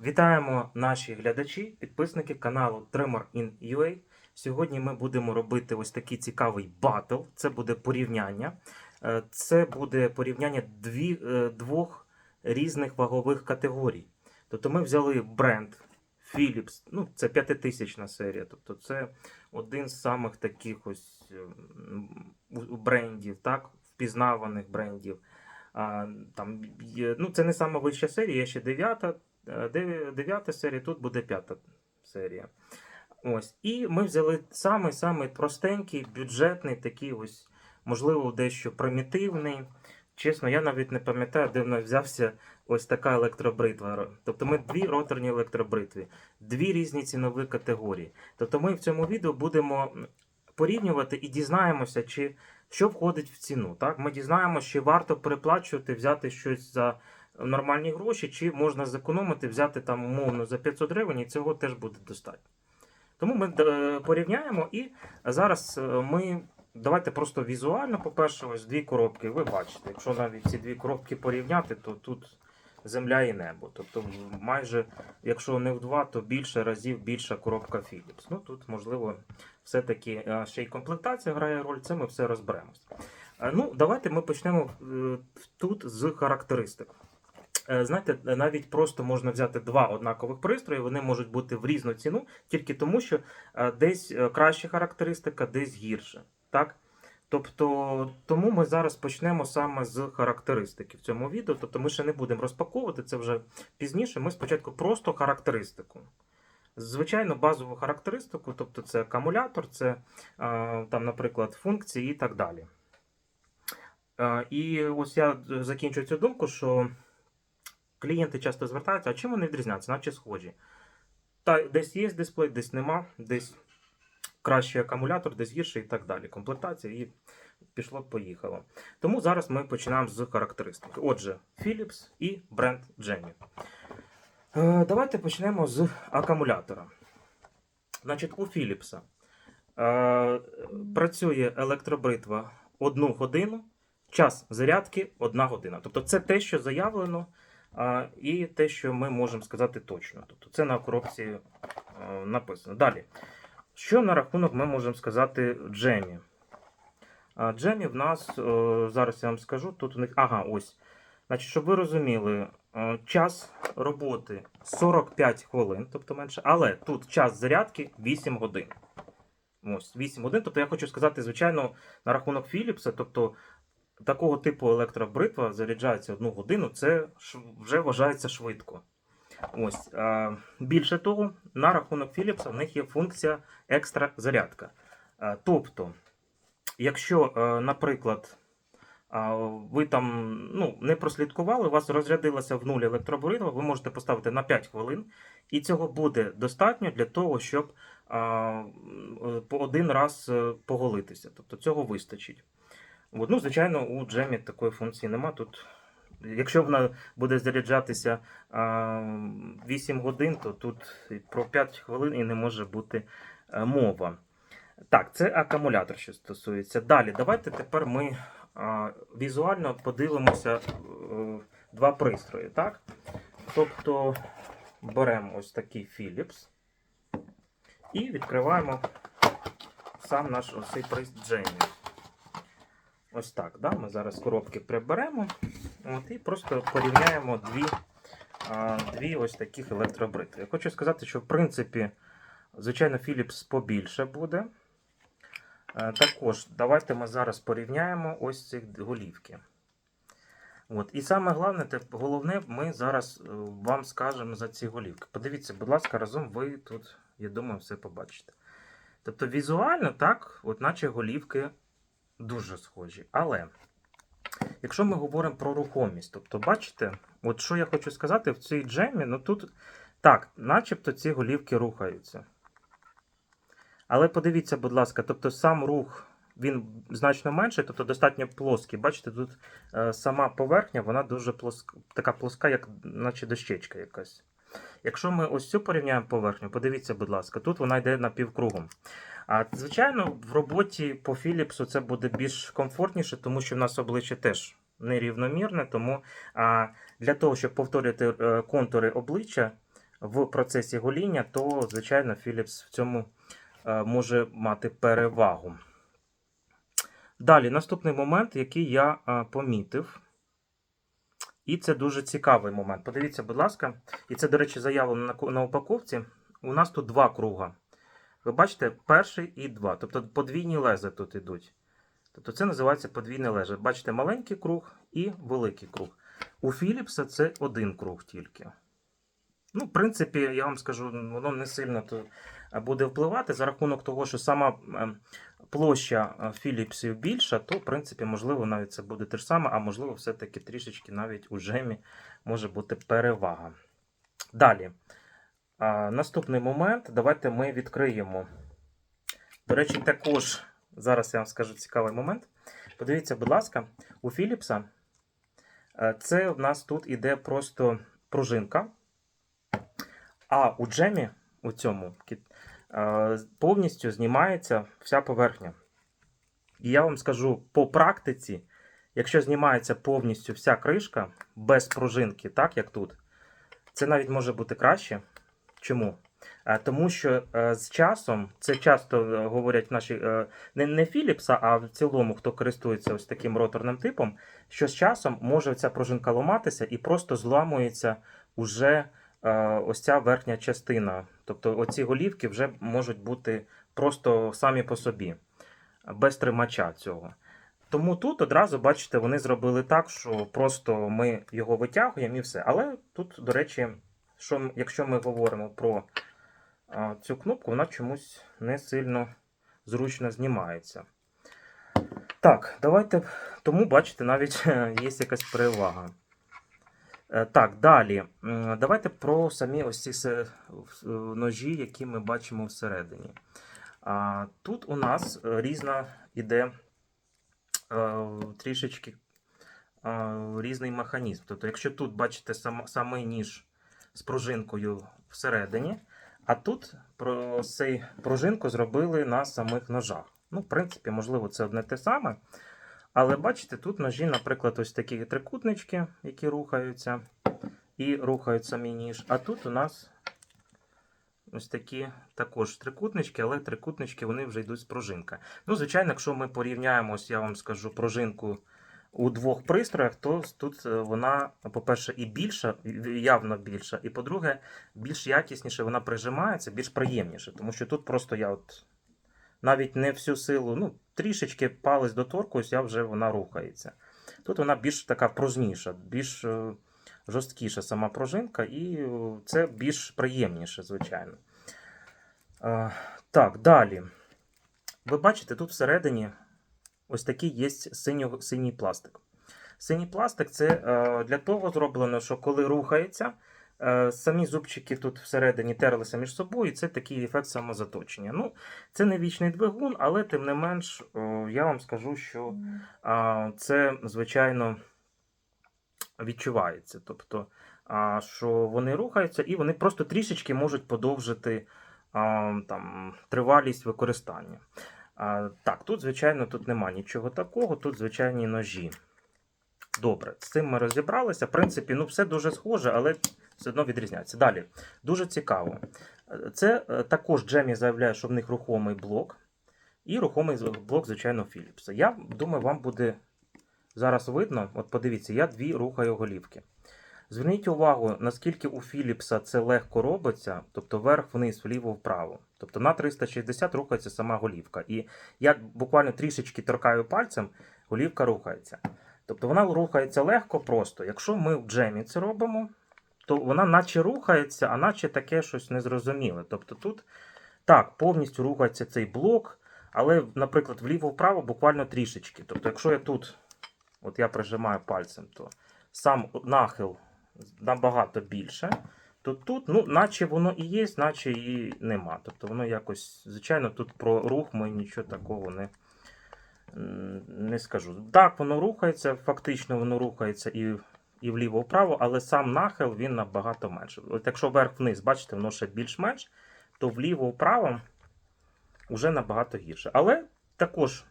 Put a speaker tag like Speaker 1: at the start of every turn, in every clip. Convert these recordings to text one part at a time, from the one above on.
Speaker 1: Вітаємо наші глядачі, підписники каналу Tremor in UA. Сьогодні ми будемо робити ось такий цікавий батл. Це буде порівняння. Е, Це буде порівняння дві, е, двох різних вагових категорій. Тобто ми взяли бренд Philips, ну це п'ятитисячна серія. Тобто це один з самих таких ось е, брендів, так, впізнаваних брендів. А, там, ну, це не сама вища серія, є ще дев'ята, Дев'ята серія, тут буде п'ята серія. Ось. І ми взяли самий самий простенький, бюджетний, такий ось, можливо, дещо примітивний. Чесно, я навіть не пам'ятаю, де в нас взявся ось така електробритва. Тобто ми дві роторні електробритви, дві різні цінові категорії. Тобто ми в цьому відео будемо порівнювати і дізнаємося, чи що входить в ціну. Так? Ми дізнаємося, чи варто переплачувати, взяти щось за нормальні гроші, чи можна зекономити, взяти там умовно за 500 гривень, і цього теж буде достатньо. Тому ми е, порівняємо і зараз е, ми. Давайте просто візуально, по-перше, ось дві коробки. Ви бачите, якщо навіть ці дві коробки порівняти, то тут земля і небо. Тобто, майже, якщо не в два, то більше разів більша коробка Philips. Ну тут, можливо, все-таки е, ще й комплектація грає роль, це ми все розберемось. Ну, давайте ми почнемо тут з характеристик. Е, Знаєте, навіть просто можна взяти два однакових пристрої, вони можуть бути в різну ціну, тільки тому, що е, десь е, краща характеристика, десь гірша. Так? Тобто, тому ми зараз почнемо саме з характеристики в цьому відео. Тобто ми ще не будемо розпаковувати це вже пізніше. Ми спочатку просто характеристику. Звичайно, базову характеристику, тобто це акумулятор, це там, наприклад, функції і так далі. І ось я закінчу цю думку, що клієнти часто звертаються, а чим вони відрізняються, наче схожі. Та десь є дисплей, десь нема, десь кращий акумулятор, десь гірший і так далі. Комплектація і пішло-поїхало. Тому зараз ми починаємо з характеристики. Отже, Philips і бренд Gemini. Е, Давайте почнемо з акумулятора. Значить, у Philips е, працює електробритва 1 годину, час зарядки 1 година. Тобто це те, що заявлено, і те, що ми можемо сказати точно. Тобто це на коробці е, написано. Далі. Що на рахунок ми можемо сказати Джемі? Джемі в нас, е, зараз я вам скажу, тут у них. Ага, ось. Значить, щоб ви розуміли, е, час роботи 45 хвилин, тобто менше, але тут час зарядки 8 годин. Ось 8 годин. Тобто я хочу сказати, звичайно, на рахунок Philips, тобто такого типу електробритва заряджається одну годину, це вже вважається швидко. Ось. Більше того, на рахунок Philips в них є функція екстра зарядка. Тобто, якщо, е, наприклад, ви там ну, не прослідкували, у вас розрядилася в нуль електробритва, ви можете поставити на 5 хвилин, і цього буде достатньо для того, щоб один раз е, поголитися. Тобто цього вистачить. Ну, звичайно, у джемі такої функції нема. Тут, якщо вона буде заряджатися а, 8 годин, то тут про 5 хвилин і не може бути е, мова. Так, це акумулятор, що стосується. Далі, давайте тепер ми візуально подивимося е, два пристрої. Так? Тобто беремо ось такий Philips і відкриваємо сам наш ось цей пристрій. Ось так. Да? Ми зараз коробки приберемо от, і просто порівняємо дві, дві ось таких електробритви. Я хочу сказати, що в принципі, звичайно, Philips побільше буде. Е, Також давайте ми зараз порівняємо ось ці голівки. От. І саме головне, головне, ми зараз е, вам скажемо за ці голівки. Подивіться, будь ласка, разом ви тут, я думаю, все побачите. Тобто візуально, так, от наче голівки дуже схожі. Але якщо ми говоримо про рухомість, тобто, бачите, от що я хочу сказати в цій джемі, ну тут так, начебто ці голівки рухаються. Але подивіться, будь ласка, тобто сам рух він значно менший, тобто достатньо плоский. Бачите, тут е, сама поверхня, вона дуже плоска, така плоска, як наче дощечка якась. Якщо ми ось цю порівняємо поверхню, подивіться, будь ласка, тут вона йде напівкругом. А звичайно, в роботі по Philips це буде більш комфортніше, тому що в нас обличчя теж нерівномірне. Тому а, для того, щоб повторювати е, контури обличчя, в процесі гоління, то, звичайно, Philips в цьому е, може мати перевагу. Далі, наступний момент, який я е, помітив. І це дуже цікавий момент. Подивіться, будь ласка, і це, до речі, заявлено на упаковці. У нас тут два круга. Ви бачите, перший і два. Тобто подвійні лези тут ідуть. Тобто це називається подвійне леже. Бачите, маленький круг і великий круг. У Philips це один круг тільки. Ну, в принципі, я вам скажу, воно не сильно то буде впливати за рахунок того, що сама е, площа е, Philipsів більша, то, в принципі, можливо, навіть це буде те ж саме, а можливо, все-таки трішечки навіть у джемі може бути перевага. Далі. А, наступний момент. Давайте ми відкриємо. До речі, також зараз я вам скажу цікавий момент. Подивіться, будь ласка, у Philips е, це в нас тут іде просто пружинка. А у джемі, у цьому, е, повністю знімається вся поверхня. І я вам скажу по практиці, якщо знімається повністю вся кришка без пружинки, так як тут, це навіть може бути краще. Чому? Тому що е, з часом, це часто е, говорять наші е, не, не Philips, а в цілому, хто користується ось таким роторним типом, що з часом може ця пружинка ламатися і просто зламується уже ось ця верхня частина. Тобто оці голівки вже можуть бути просто самі по собі, без тримача цього. Тому тут одразу, бачите, вони зробили так, що просто ми його витягуємо і все. Але тут, до речі, що, якщо ми говоримо про а, цю кнопку, вона чомусь не сильно зручно знімається. Так, давайте. Тому, бачите, навіть є якась перевага. Е, Так, далі. Давайте про самі ось ці е, ножі, які ми бачимо всередині. Тут у нас е, різна іде е, трішечки е, різний механізм. Тобто, якщо тут бачите сам, самий ніж з пружинкою всередині, а тут про цей пружинку зробили на самих ножах. Ну, в принципі, можливо, це одне те саме. Але бачите, тут ножі, наприклад, ось такі трикутнички, які рухаються, і рухають самі ніж. А тут у нас ось такі також трикутнички, але трикутнички вони вже йдуть з пружинка. Ну, звичайно, якщо ми порівняємо, ось я вам скажу, пружинку у двох пристроях, то тут е, вона, по-перше, і більша, явно більша, і по-друге, більш якісніше вона прижимається, більш приємніше. Тому що тут просто я от навіть не всю силу, ну, трішечки палець доторкуюсь, я вже вона рухається. Тут вона більш така пружніша, більш е, жорсткіша сама пружинка, і е, це більш приємніше, звичайно. Так, далі. Ви бачите, тут всередині ось такий є синьо, синій пластик. Синій пластик це е, для того зроблено, що коли рухається, е, самі зубчики тут всередині терлися між собою, і це такий ефект самозаточення. Ну, це не вічний двигун, але тим не менш, е, я вам скажу, що а, це, звичайно, відчувається. Тобто, а, що вони рухаються і вони просто трішечки можуть подовжити а, там, тривалість використання. А, так, тут, звичайно, тут нема нічого такого, тут звичайні ножі. Добре, з цим ми розібралися. В принципі, ну все дуже схоже, але все одно відрізняється. Далі, дуже цікаво. Це е, також Джемі заявляє, що в них рухомий блок. І рухомий блок, звичайно, Philips. Я думаю, вам буде зараз видно. От подивіться, я дві рухаю голівки. Зверніть увагу, наскільки у Philips це легко робиться, тобто вверх-вниз, вліво-вправо. Тобто на 360 рухається сама голівка. І я буквально трішечки торкаю пальцем, голівка рухається. Тобто вона рухається легко просто. Якщо ми в джемі це робимо, то вона наче рухається, а наче таке щось незрозуміле. Тобто тут так, повністю рухається цей блок, але, наприклад, вліво-вправо буквально трішечки. Тобто, якщо я тут, от я прижимаю пальцем, то сам нахил набагато більше, то тут, ну, наче воно і є, наче і нема. Тобто воно якось, звичайно, тут про рух ми нічого такого не, не скажу. Так, воно рухається, фактично воно рухається і, і вліво-вправо, але сам нахил він набагато менше. От якщо вверх-вниз, бачите, воно ще більш-менш, то вліво-вправо вже набагато гірше. Але також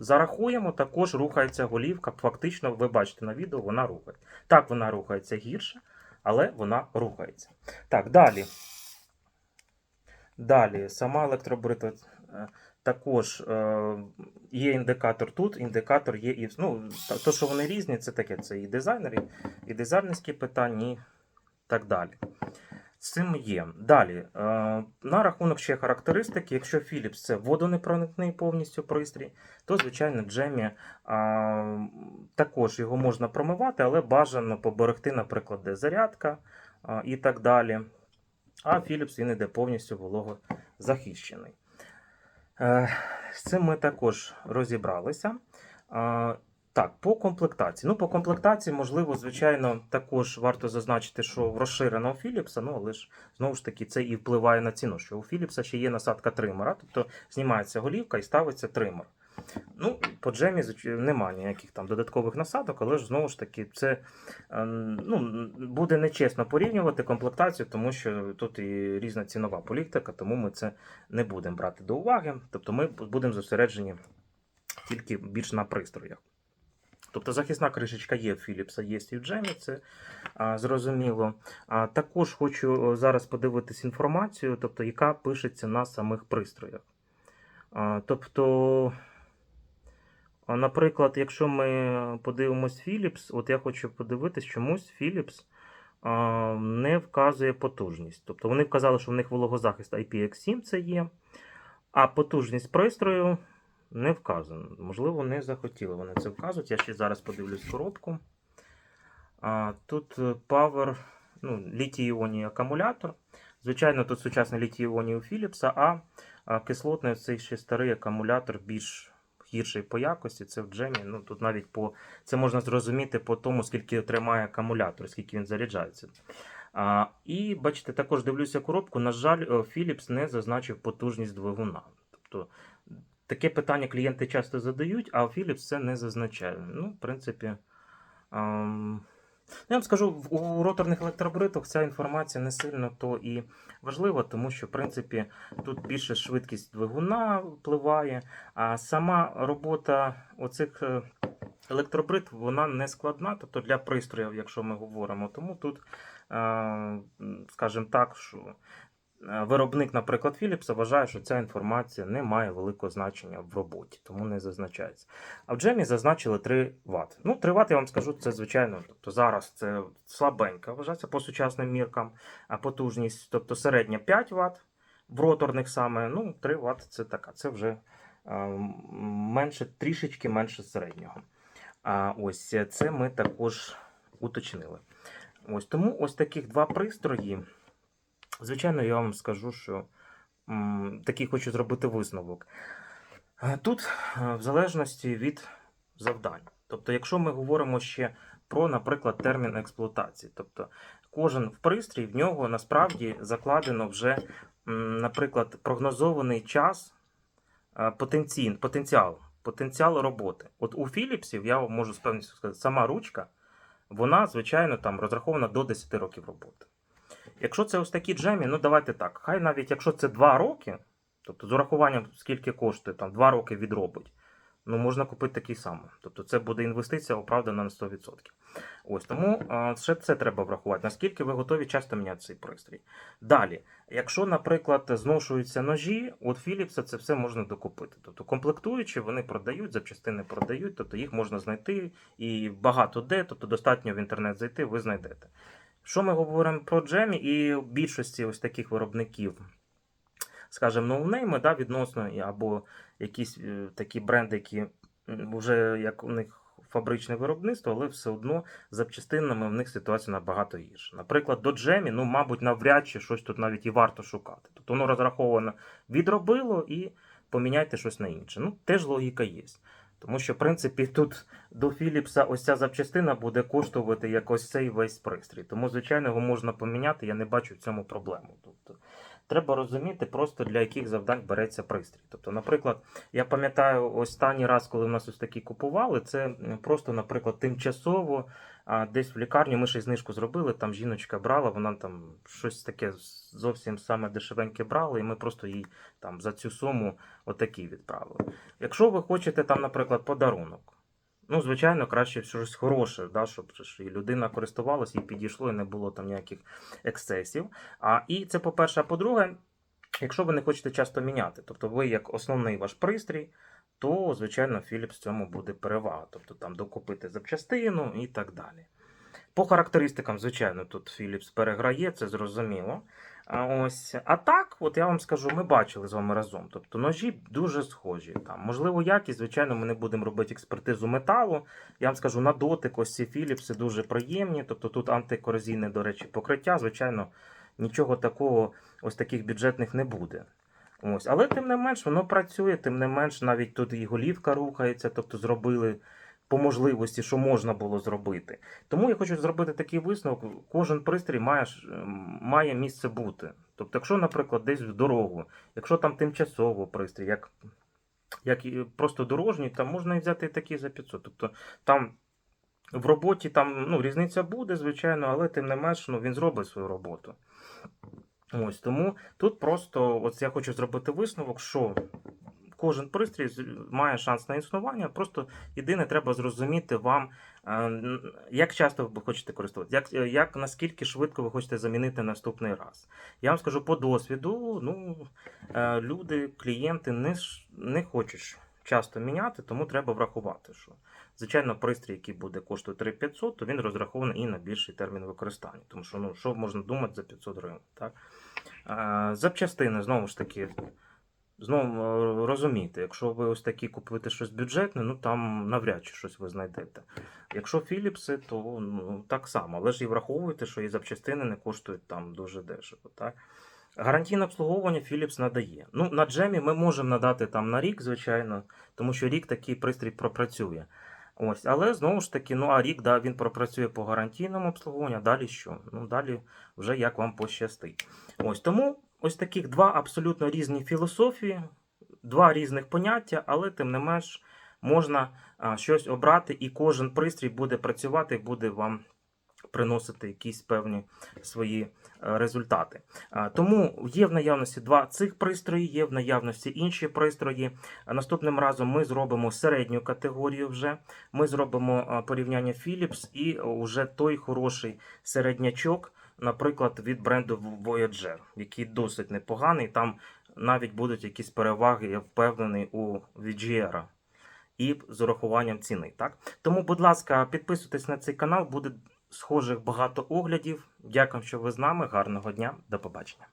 Speaker 1: зарахуємо, також рухається голівка. Фактично, ви бачите на відео, вона рухає. Так, вона рухається гірше, але вона рухається. Так, далі. Далі, сама електробритва. е, Також е, є індикатор тут, індикатор є і. Ну, то, що вони різні, це таке, це і дизайнери, і дизайнерські питання, і так далі. З цим є. Далі, е, на рахунок ще характеристики, якщо Philips це водонепроникний повністю пристрій, то, звичайно, Джемі також його можна промивати, але бажано поберегти, наприклад, де зарядка і так далі. А Philips він іде повністю вологозахищений. Е, З цим ми також розібралися. Так, по комплектації. Ну, по комплектації, можливо, звичайно, також варто зазначити, що в розширеного Philips, ну, але ж знову ж таки це і впливає на ціну, що у Philips ще є насадка тримера, тобто знімається голівка і ставиться тример. Ну, по джемі немає ніяких там додаткових насадок, але ж знову ж таки, це е, ну, буде нечесно порівнювати комплектацію, тому що тут і різна цінова політика, тому ми це не будемо брати до уваги. Тобто ми будемо зосереджені тільки більш на пристроях. Тобто захисна кришечка є в Philips, є і в Джемі, це а, зрозуміло. А, також хочу зараз подивитись інформацію, тобто, яка пишеться на самих пристроях. А, тобто, наприклад, якщо ми подивимось Philips, от я хочу подивитись, чомусь Philips а, не вказує потужність. Тобто вони вказали, що в них вологозахист IPX7 це є, а потужність пристрою не вказано. Можливо, не захотіли вони це вказувати. Я ще зараз подивлюсь коробку. А, тут е, Power, ну, літій-іонний акумулятор. Звичайно, тут сучасний літій-іонний у Philips, а, а кислотний цей ще старий акумулятор більш гірший по якості. Це в джемі. Ну, тут навіть по це можна зрозуміти по тому, скільки тримає акумулятор, скільки він заряджається. А, і бачите, також дивлюся коробку. На жаль, е, Philips не зазначив потужність двигуна. Тобто таке питання клієнти часто задають, а Philips це не зазначає. Ну, в принципі. Ем... Я вам скажу, у роторних електробритах ця інформація не сильно то і важлива, тому що, в принципі, тут більше швидкість двигуна впливає, а сама робота оцих е, електробрит вона не складна, тобто для пристроїв, якщо ми говоримо. Тому тут, е, скажімо так, що виробник, наприклад, Philips вважає, що ця інформація не має великого значення в роботі, тому не зазначається. А в джемі зазначили 3 Вт. Ну, 3 Вт, я вам скажу, це звичайно. Тобто зараз це слабенька, вважається по сучасним міркам, а потужність, тобто середня 5 Вт, в роторних саме, ну, 3 Вт це така, це вже е, менше, трішечки менше середнього. А ось е, це ми також уточнили. Ось тому ось таких два пристрої. Звичайно, я вам скажу, що м, такий хочу зробити висновок. Е, Тут, е, в залежності від завдань. Тобто, якщо ми говоримо ще про, наприклад, термін експлуатації, тобто кожен пристрій в нього насправді закладено вже, наприклад, прогнозований час, е, потенцій, потенціал, потенціал роботи. От у Philipsів, я можу з певністю сказати, сама ручка, вона, звичайно, там розрахована до 10 років роботи. Якщо це ось такі джемі, ну давайте так. Хай навіть якщо це 2 роки, тобто з урахуванням, скільки коштує, там 2 роки відробить, ну можна купити такий самий. Тобто це буде інвестиція оправдана на 100%. Ось тому ще це треба врахувати. Наскільки ви готові часто міняти цей пристрій. Далі, якщо, наприклад, зношуються ножі, от Philips це все можна докупити. Тобто комплектуючі вони продають, запчастини продають, тобто їх можна знайти і багато де, тобто достатньо в інтернет зайти, ви знайдете. Що ми говоримо про джемі і більшості ось таких виробників, скажімо, ноунейми, да, відносно або якісь е, такі бренди, які вже як у них фабричне виробництво, але все одно запчастинами в них ситуація набагато гірша. Наприклад, до джемі, ну, мабуть, навряд чи щось тут навіть і варто шукати. Тобто воно розраховано відробило і поміняйте щось на інше. Ну, теж логіка є. Тому що, в принципі, тут до Філіпса ось ця запчастина буде коштувати як ось цей весь пристрій. Тому, звичайно, його можна поміняти, я не бачу в цьому проблему. Тобто, треба розуміти просто для яких завдань береться пристрій. Тобто, наприклад, я пам'ятаю останній раз, коли в нас ось такі купували, це просто, наприклад, тимчасово а, десь в лікарні ми ще й знижку зробили, там жіночка брала, вона там щось таке зовсім саме дешевеньке брала, і ми просто їй там за цю суму отакий відправили. Якщо ви хочете там, наприклад, подарунок, Ну, звичайно, краще щось хороше, да, щоб і людина користувалася і підійшло, і не було там ніяких ексцесів. А, і це по-перше, а по-друге, якщо ви не хочете часто міняти, тобто ви як основний ваш пристрій, то, звичайно, Philips цьому буде перевага. Тобто там докупити запчастину і так далі. По характеристикам, звичайно, тут Philips переграє, це зрозуміло. А ось, а так, от я вам скажу, ми бачили з вами разом. Тобто ножі дуже схожі. Там, можливо, якість, звичайно, ми не будемо робити експертизу металу. Я вам скажу, на дотик ось ці Philips дуже приємні. Тобто тут антикорозійне, до речі, покриття. Звичайно, нічого такого, ось таких бюджетних не буде. Ось. Але тим не менш, воно працює, тим не менш, навіть тут і голівка рухається, тобто зробили по можливості, що можна було зробити. Тому я хочу зробити такий висновок: кожен пристрій має, ем, має місце бути. Тобто, якщо, наприклад, десь в дорогу, якщо там тимчасово пристрій, як, як просто дорожній, там можна і взяти і такий за 500. Тобто там в роботі там ну, різниця буде, звичайно, але тим не менш ну, він зробить свою роботу. Ось тому тут просто от я хочу зробити висновок, що кожен пристрій має шанс на існування. Просто єдине треба зрозуміти вам, е, як часто ви хочете користуватися, як, е, як наскільки швидко ви хочете замінити наступний раз. Я вам скажу по досвіду, ну е, люди, клієнти не, не хочуть часто міняти, тому треба врахувати, що звичайно пристрій, який буде коштувати 3500, то він розрахований і на більший термін використання. Тому що ну що можна думати за 500 гривень, так? Е, Запчастини, знову ж таки, знову е, розумійте, якщо ви ось такі купуєте щось бюджетне, ну там навряд чи щось ви знайдете. Якщо Філіпси, то ну, так само. Але ж і враховуйте, що і запчастини не коштують там дуже дешево. Так? Гарантійне обслуговування Philips надає. Ну, на джемі ми можемо надати там на рік, звичайно, тому що рік такий пристрій пропрацює. Ось, але знову ж таки, ну а рік да, він пропрацює по гарантійному обслуговуванню, далі що? Ну, далі вже як вам пощастить. Ось тому ось таких два абсолютно різні філософії, два різних поняття, але тим не менш можна щось обрати, і кожен пристрій буде працювати, буде вам приносити якісь певні свої е, результати. Тому є в наявності два цих пристрої, є в наявності інші пристрої. Наступним разом ми зробимо середню категорію вже. Ми зробимо порівняння Philips і вже той хороший середнячок, наприклад, від бренду Voyager, який досить непоганий. Там навіть будуть якісь переваги, я впевнений, у VGR. І з урахуванням ціни. Так? Тому, будь ласка, підписуйтесь на цей канал, буде схожих багато оглядів. Дякую, що ви з нами. Гарного дня, до побачення.